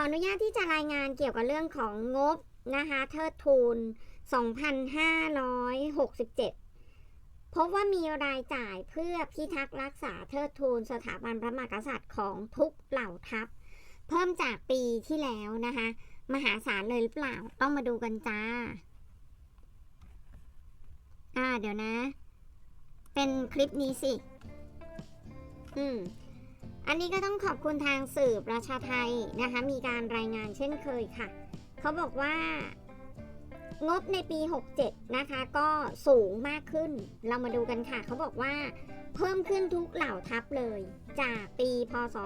ออนุญาตที่จะรายงานเกี่ยวกับเรื่องของงบนะคะเทิดทูน 2,567 พบว่ามีรายจ่ายเพื่อพิทักษ์รักษาเทิดทูน สถาบันพระมหากษัตริย์ของทุกเหล่าทัพ เพิ่มจากปีที่แล้วนะคะมหาศาลเลยหรือเปล่าต้องมาดูกันจ้า อ่าเดี๋ยวนะ เป็นคลิปนี้สิ อืม อันนี้ก็ต้องขอบคุณทางสื่อประชาไทยนะคะ มีการรายงานเช่นเคยค่ะ เขาบอกว่างบในปี 67 นะคะ ก็สูงมากขึ้น เรามาดูกันค่ะ เขาบอกว่าเพิ่มขึ้นทุกเหล่าทัพเลย จากปีพศ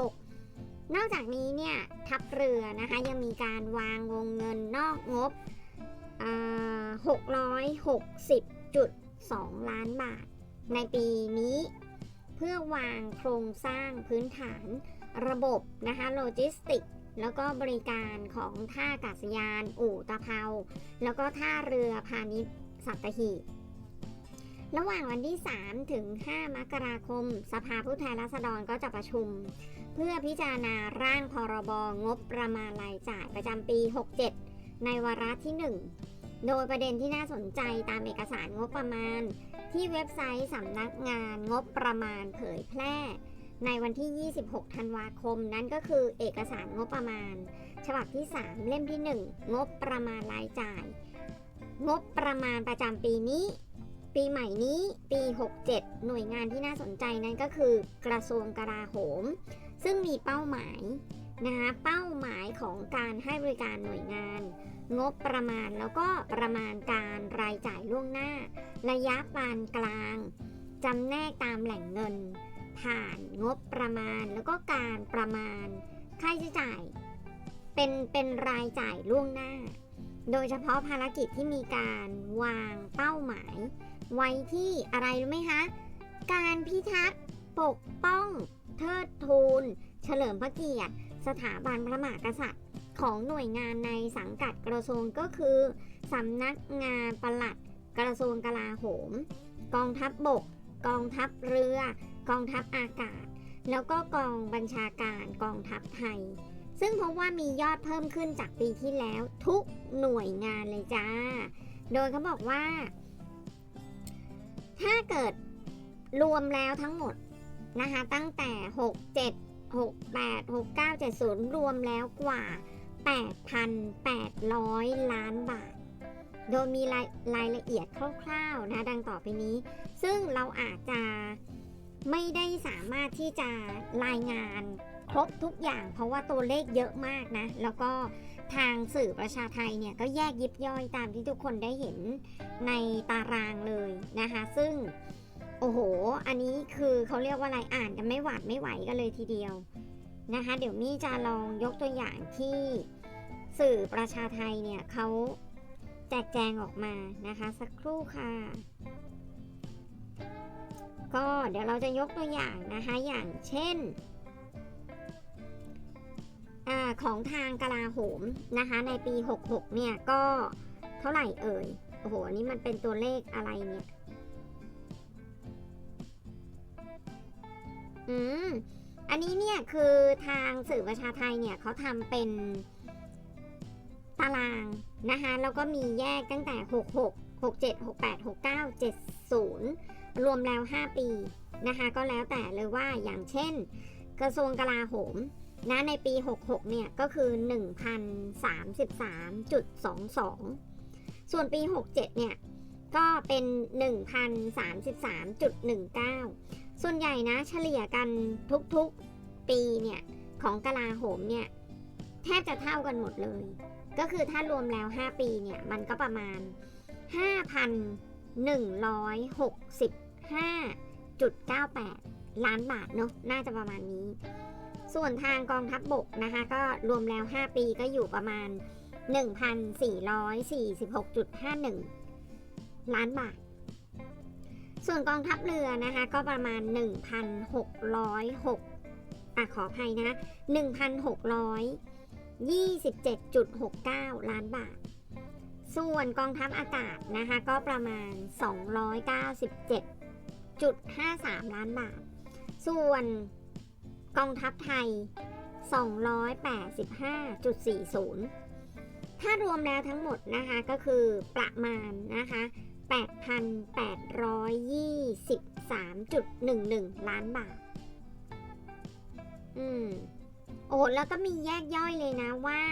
2566 นอกจากนี้เนี่ย ทัพเรือนะคะ ยังมีการวางวงเงินนอกงบอ่า660.2 ล้านบาท ในปีนี้ พื่อวางโครงสร้างพื้นฐานระบบนะคะโลจิสติก แล้วก็บริการของท่าอากาศยาน อู่ตะเภา แล้วก็ท่าเรือพาณิชย์สัตหีบระหว่างวันที่ 3 ถึง 5 มกราคม สภาผู้แทนราษฎรก็จะประชุม เพื่อพิจารณาร่างพรบงบประมาณรายจ่ายประจำปี 67 ในวาระที่ 1 โดยประเด็นที่น่าสนใจตามเอกสารงบประมาณ ที่เว็บไซต์สำนักงานงบประมาณเผยแพร่ ในวันที่ 26 ธันวาคม นั้นก็คือเอกสารงบประมาณ ฉบับที่ 3 เล่มที่ 1 งบประมาณรายจ่าย งบประมาณประจำปีนี้ ปีใหม่นี้ปี 67 หน่วยงานที่น่าสนใจนั้นก็คือกระทรวงกลาโหม ซึ่งมีเป้าหมายนะคะเป้าหมายของการให้บริการหน่วยงาน งบประมาณแล้วก็ประมาณการรายจ่ายล่วงหน้า ระยะปานกลางจำแนกตามแหล่งเงิน ผ่านงบประมาณแล้วก็การประมาณ ค่าใช้จ่าย เป็นเป็นรายจ่ายล่วงหน้า โดยเฉพาะภารกิจที่มีการวางเป้าหมาย ไว้ที่อะไรรู้ไหมคะการพิทักษ์ปกป้อง เทิดทูน เฉลิมพระเกียรติ สถาบันพระมหากษัตริย์ ของหน่วยงานในสังกัดกระทรวงก็คือสำนักงานปลัดกระทรวงกลาโหม กองทัพบบก กองทัพเรือ กองทัพอากาศ แล้วก็กองบัญชาการกองทัพไทย ซึ่งพบว่ามียอดเพิ่มขึ้นจากปีที่แล้วทุกหน่วยงานเลยจ้า โดยเขาบอกว่า ถ้าเกิดรวมแล้วทั้งหมดนะคะตั้งแต่ 6 7 6 8 6 9 7 0 รวมแล้วกว่า 8,800 ล้านบาท โดยมีรายรายละเอียดคร่าวๆนะดังต่อไปนี้ ซึ่งเราอาจจะไม่ได้สามารถที่จะรายงานครบทุกอย่างเพราะว่าตัวเลขเยอะมากนะ แล้วก็ทางสื่อประชาไทยเนี่ยก็แยกยิบย่อยตามที่ทุกคนได้เห็นในตารางเลยนะคะ ซึ่งโอ้โห อันนี้คือเขาเรียกว่าอะไรอ่านกันไม่หวาดไม่ไหวกันเลยทีเดียว นะคะ เดี๋ยวมี่จะลองยกตัวอย่างที่สื่อประชาไทยเนี่ยเขาแจกแจงออกมานะคะ สักครู่ค่ะ ก็เดี๋ยวเราจะยกตัวอย่างนะคะอย่างเช่นอาของทางกลาโหมนะคะ ในปี 66 เนี่ยก็เท่าไหร่เอ่ยโอ้โหนนี้มันเป็นตัวเลขอะไรเนี่ย อืม อันนี้เนี่ยคือทางสื่อประชาไทยเนี่ยเขาทำเป็นตารางนะคะแล้วก็มีแยกตั้งแต่ 66 67 68 69 70 รวมแล้ว 5 ปีนะคะก็แล้วแต่เลยว่าอย่างเช่น กระทรวงกลาโหมนะในปี 66 เนี่ยก็คือ 1,033.22 ส่วนปี 67 เนี่ยก็เป็น 1,033.19 ส่วนใหญ่นะเฉลี่ยกันทุกๆปีเนี่ยของกลาโหมเนี่ยแทบจะเท่ากันหมดเลย ก็คือถ้ารวมแล้ว 5 ปีเนี่ยมันก็ประมาณ 5,165.98 ล้านบาทเนาะน่าจะประมาณนี้ ส่วนทางกองทัพบบกนะคะก็รวมแล้ว 5 ปีก็อยู่ประมาณ 1,446.51 ล้านบาท ส่วนกองทัพเรือนะคะก็ประมาณ 1,606อะขออภัยนะ1,627.69 ล้านบาท ส่วนกองทัพอากาศนะคะก็ประมาณ 297.53 ล้านบาท ส่วนกองทัพไทย 285.40 ถ้ารวมแล้วทั้งหมดนะคะก็คือประมาณนะคะ 8,823.11 ล้านบาท อืม โอ้แล้วก็มีแยกย่อยเลยนะว่า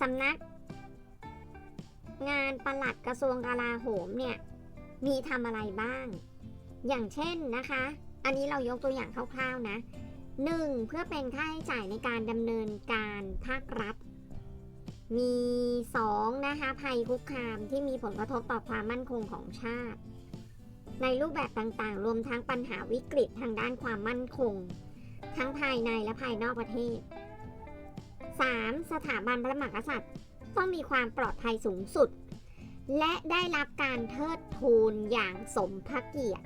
สำนัก งานประหลัดกระทรวงกลาโหมเนี่ย มีทำอะไรบ้าง อย่างเช่นนะคะ อันนี้เรายกตัวอย่างคร่าวๆนะ 1. เพื่อเป็นค่าใช้จ่ายในการดำเนินการภาครัฐ มี 2. นะคะภัยคุกคามที่มีผลกระทบต่อความมั่นคงของชาติ ในรูปแบบต่างๆ รวมทั้งปัญหาวิกฤตทางด้านความมั่นคง ทั้งภายในและภายนอกประเทศ 3. สถาบันพระมหากษัตริย์ ต้องมีความปลอดภัยสูงสุด และได้รับการเทิดทูนอย่างสมพระเกียรติ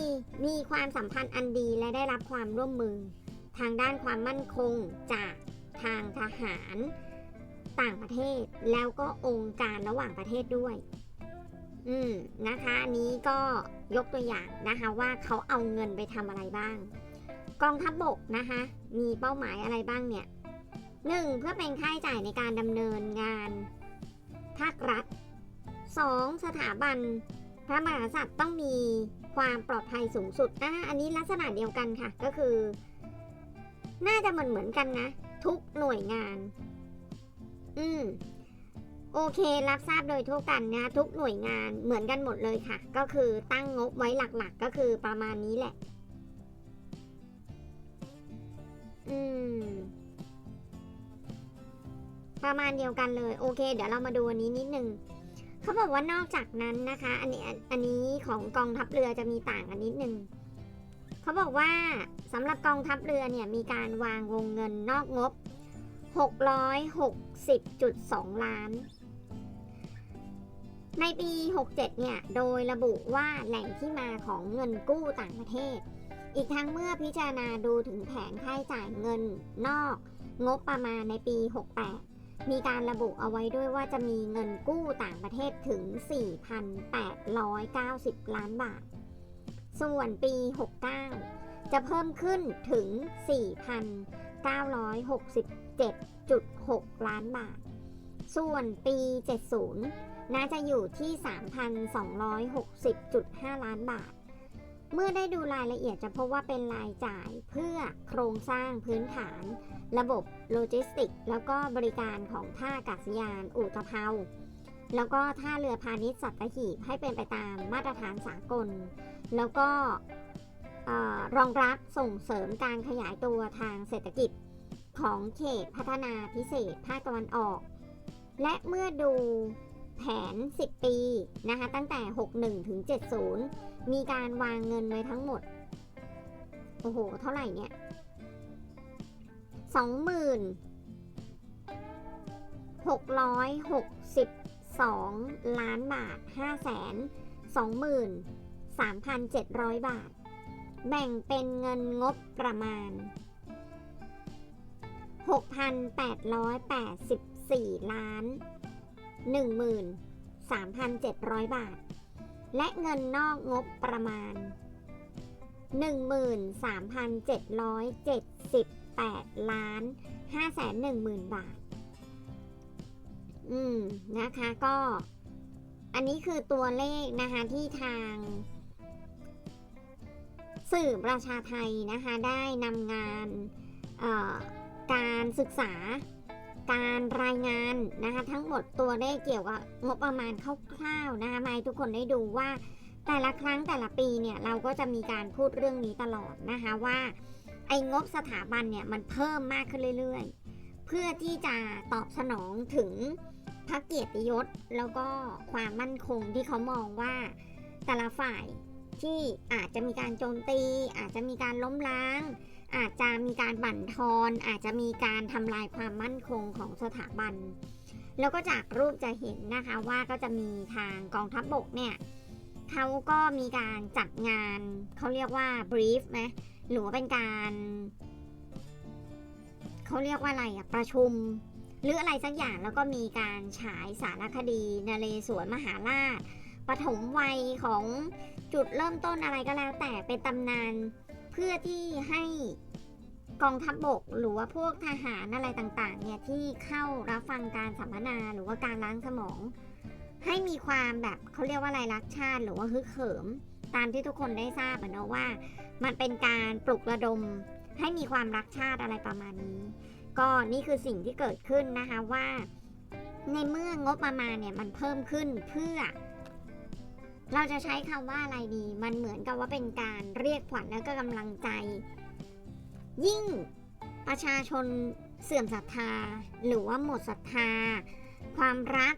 4. มีความสัมพันธ์อันดีและได้รับความร่วมมือ ทางด้านความมั่นคงจาก ทางทหารต่างประเทศแล้วก็องค์การระหว่างประเทศด้วย อืมนะคะอันนี้ก็ยกตัวอย่างนะคะว่าเขาเอาเงินไปทำอะไรบ้าง กองทัพบบกนะคะมีเป้าหมายอะไรบ้างเนี่ยหนึ่งเพื่อเป็นค่าใช้จ่ายในการดำเนินงานภาครัฐ 2. สถาบัน พระมหากษัตริย์ต้องมีความปลอดภัยสูงสุดอะอันนี้ลักษณะเดียวกันค่ะ ก็คือ น่าจะเหมือนเหมือนกันนะ ทุกหน่วยงาน อืม โอเครับทราบโดยทั่วกันนะทุกหน่วยงานเหมือนกันหมดเลยค่ะ ก็คือตั้งงบไว้หลักๆ ก็คือประมาณนี้แหละ อืม ประมาณเดียวกันเลย โอเค เดี๋ยวเรามาดูอันนี้นิดนึงเขาบอกว่านอกจากนั้นนะคะ อันนี้อันนี้ของกองทัพเรือจะมีต่างกันนิดนึง เขาบอกว่าสำหรับกองทัพเรือเนี่ยมีการวางวงเงินนอกงบ 660.2 ล้าน ในปี 67 เนี่ย โดยระบุว่าแหล่งที่มาของเงินกู้ต่างประเทศ อีกทั้งเมื่อพิจารณาดูถึงแผนค่าใช้จ่ายเงินนอกงบประมาณในปี 68 มีการระบุเอาไว้ด้วยว่าจะมีเงินกู้ต่างประเทศถึง 4,890 ล้านบาท ส่วนปี 69 จะเพิ่มขึ้นถึง 4,967.6 ล้านบาท ส่วนปี 70 น่าจะอยู่ที่ 3,260.5 ล้านบาท เมื่อได้ดูรายละเอียดจะพบว่าเป็นรายจ่ายเพื่อโครงสร้างพื้นฐาน ระบบโลจิสติก แล้วก็บริการของท่าอากาศยานอุตภเปา แล้วก็ท่าเรือพาณิชย์สัตหีบให้เป็นไปตามมาตรฐานสากล แล้วก็รองรับส่งเสริมการขยายตัวทางเศรษฐกิจของเขตพัฒนาพิเศษภาคตะวันออก และเมื่อดูแผน 10 ปีนะคะตั้งแต่ 61 ถึง 70 มีการวางเงินไว้ทั้งหมด โอ้โห เท่าไหร่เนี่ย 2ล้านบาท523,700 บาท แบ่งเป็นเงินงบประมาณ 6,884 ล้าน 13,700 บาท และเงินนอกงบประมาณ 13,778 ล้าน 510,000 บาท อืมนะคะก็ อันนี้คือตัวเลขนะคะที่ทาง สื่อประชาไทยนะคะ ได้นำงานการศึกษาการรายงานนะคะ ทั้งหมดตัวเลขเกี่ยวกับงบประมาณคร่าวๆนะคะมาให้ทุกคนได้ดูว่าแต่ละครั้งแต่ละปีเนี่ยเราก็จะมีการพูดเรื่องนี้ตลอดนะคะว่าไอ้งบสถาบันเนี่ยมันเพิ่มมากขึ้นเรื่อยๆ เพื่อที่จะตอบสนองถึง พระเกียรติยศแล้วก็ความมั่นคงที่เขามองว่าแต่ละฝ่ายที่อาจจะมีการโจมตี อาจจะมีการล้มล้าง อาจจะมีการบั่นทอน อาจจะมีการทำลายความมั่นคงของสถาบัน แล้วก็จากรูปจะเห็นนะคะว่าก็จะมีทางกองทัพบบกเนี่ยเขาก็มีการจัดงานเขาเรียกว่า brief ไหมหรือว่าเป็นการเขาเรียกว่าอะไรอะประชุม หรืออะไรสักอย่างแล้วก็มีการฉายสารคดีนเรศวรมหาราชปฐมวัยของจุดเริ่มต้นอะไรก็แล้ว แต่เป็นตำนานเพื่อที่ให้กองทัพบบกหรือว่าพวกทหารอะไรต่างๆเนี่ยที่เข้ารับฟังการสัมมนาหรือว่าการล้างสมอง ให้มีความแบบเขาเรียกว่าอะไรรักชาติ หรือว่าฮึกเหิม ตามที่ทุกคนได้ทราบนะว่า มันเป็นการปลุกระดมให้มีความรักชาติอะไรประมาณนี้ ก็นี่คือสิ่งที่เกิดขึ้นนะคะว่า ในเมื่องบประมาณเนี่ยมันเพิ่มขึ้นเพื่อ เราจะใช้คำว่าอะไรดี มันเหมือนกับว่าเป็นการเรียกขวัญและก็กำลังใจ ยิ่งประชาชนเสื่อมศรัทธา หรือว่าหมดศรัทธา ความรัก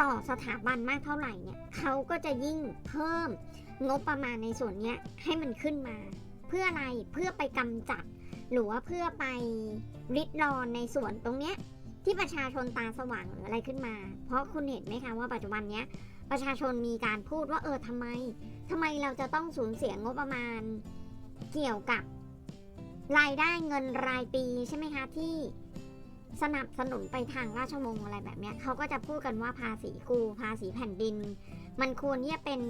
ต่อสถาบันมากเท่าไหร่เนี่ยเขาก็จะยิ่งเพิ่มงบประมาณในส่วนนี้ให้มันขึ้นมา เพื่ออะไรเพื่อไปกำจัด หรือว่าเพื่อไปริดรอนในส่วนตรงเนี้ยที่ประชาชนตาสว่างหรืออะไรขึ้นมา เพราะคุณเห็นไหมคะว่าปัจจุบันเนี้ยประชาชนมีการพูดว่าเออทำไมทำไมเราจะต้องสูญเสียงบประมาณ เกี่ยวกับรายได้เงินรายปีใช่ไหมคะที่สนับสนุนไปทางราชวงศ์อะไรแบบเนี้ยเขาก็จะพูดกันว่าภาษีกูภาษีแผ่นดิน มันควรที่จะเป็น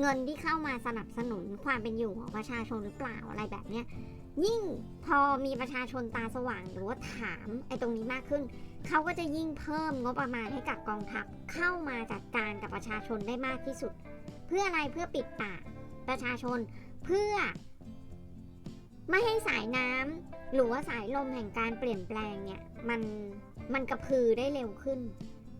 เงินที่เข้ามาสนับสนุนความเป็นอยู่ของประชาชนหรือเปล่าอะไรแบบเนี้ย ยิ่งพอมีประชาชนตาสว่างหรือว่าถามไอ้ตรงนี้มากขึ้น เขาก็จะยิ่งเพิ่มงบประมาณให้กับกองทัพเข้ามาจัดการกับประชาชนได้มากที่สุด เพื่ออะไรเพื่อปิดปากประชาชนเพื่อ ไม่ให้สายน้ำหรือว่าสายลมแห่งการเปลี่ยนแปลงเนี่ยมันมันกระพือได้เร็วขึ้น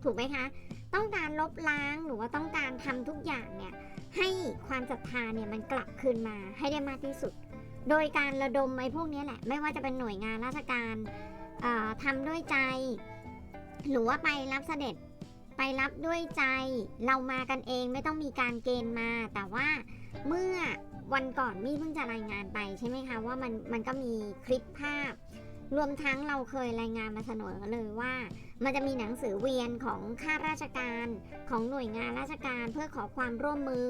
ถูกไหมคะ ต้องการลบล้างหรือว่าต้องการทำทุกอย่างเนี่ยให้ความศรัทธาเนี่ยมันกลับคืนมาให้ได้มากที่สุด โดยการระดมไอ้พวกนี้แหละ ไม่ว่าจะเป็นหน่วยงานราชการเอ่อทำด้วยใจ หรือว่าไปรับเสด็จไปรับด้วยใจ เรามากันเองไม่ต้องมีการเกณฑ์มา แต่ว่าเมื่อวันก่อนมี่เพิ่งจะรายงานไปใช่ไหมคะว่ามันมันก็มีคลิปภาพ รวมทั้งเราเคยรายงานมาเสนอเลยว่า มันจะมีหนังสือเวียนของข้าราชการของหน่วยงานราชการเพื่อขอความร่วมมือ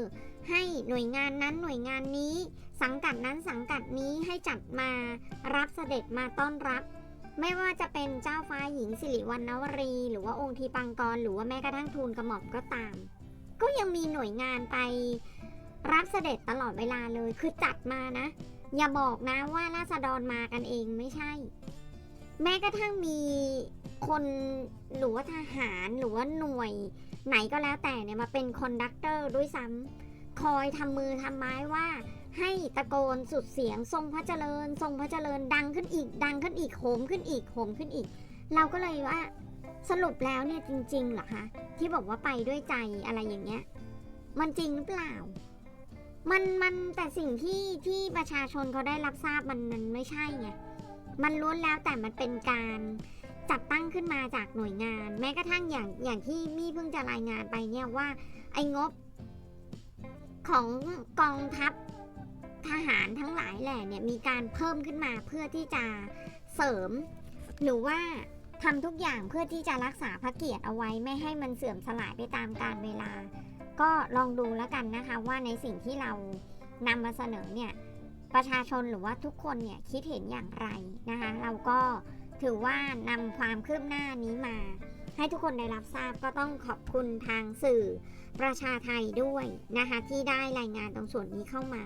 ให้หน่วยงานนั้นหน่วยงานนี้ สังกัดนั้นสังกัดนี้ให้จัดมารับเสด็จมาต้อนรับ ไม่ว่าจะเป็นเจ้าฟ้าหญิงสิริวัณณวรี หรือว่าองค์ทีปังกร หรือว่าแม้กระทั่งทูลกระหม่อมก็ตาม ก็ยังมีหน่วยงานไปรับเสด็จตลอดเวลาเลยคือจัดมานะ อย่าบอกนะว่าราษฎรมากันเองไม่ใช่ แม้กระทั่งมีคนหรือว่าทหารหรือว่าหน่วย ไหนก็แล้วแต่เนี่ยมาเป็นคอนดักเตอร์ด้วยซ้ำคอยทำมือทำไม้ว่า ให้ตะโกนสุดเสียงทรงพระเจริญ ทรงพระเจริญดังขึ้นอีก ดังขึ้นอีกโหมขึ้นอีกโหมขึ้นอีก เราก็เลยว่าสรุปแล้วเนี่ยจริงๆเหรอคะที่บอกว่าไปด้วยใจอะไรอย่างเงี้ย มันจริงหรือเปล่า มันมันแต่สิ่งที่ที่ประชาชนเขาได้รับทราบมันมันไม่ใช่ไง มันล้วนแล้วแต่มันเป็นการจัดตั้งขึ้นมาจากหน่วยงาน แม้กระทั่งอย่างอย่างที่มี่เพิ่งจะรายงานไปเนี่ยว่า ไอ้งบของกองทัพทหารทั้งหลายแหล่เนี่ยมีการเพิ่มขึ้นมาเพื่อที่จะเสริม หรือว่า ทำทุกอย่างเพื่อที่จะรักษาพระเกียรติเอาไว้ไม่ให้มันเสื่อมสลายไปตามกาลเวลา ก็ลองดูแล้วกันนะคะว่าในสิ่งที่เรานำมาเสนอเนี่ยประชาชนหรือว่าทุกคนเนี่ยคิดเห็นอย่างไรนะคะ เราก็ถือว่านำความคืบหน้านี้มา ให้ทุกคนได้รับทราบก็ต้องขอบคุณทางสื่อประชาไทยด้วยนะคะที่ได้รายงานตรงส่วนนี้เข้ามา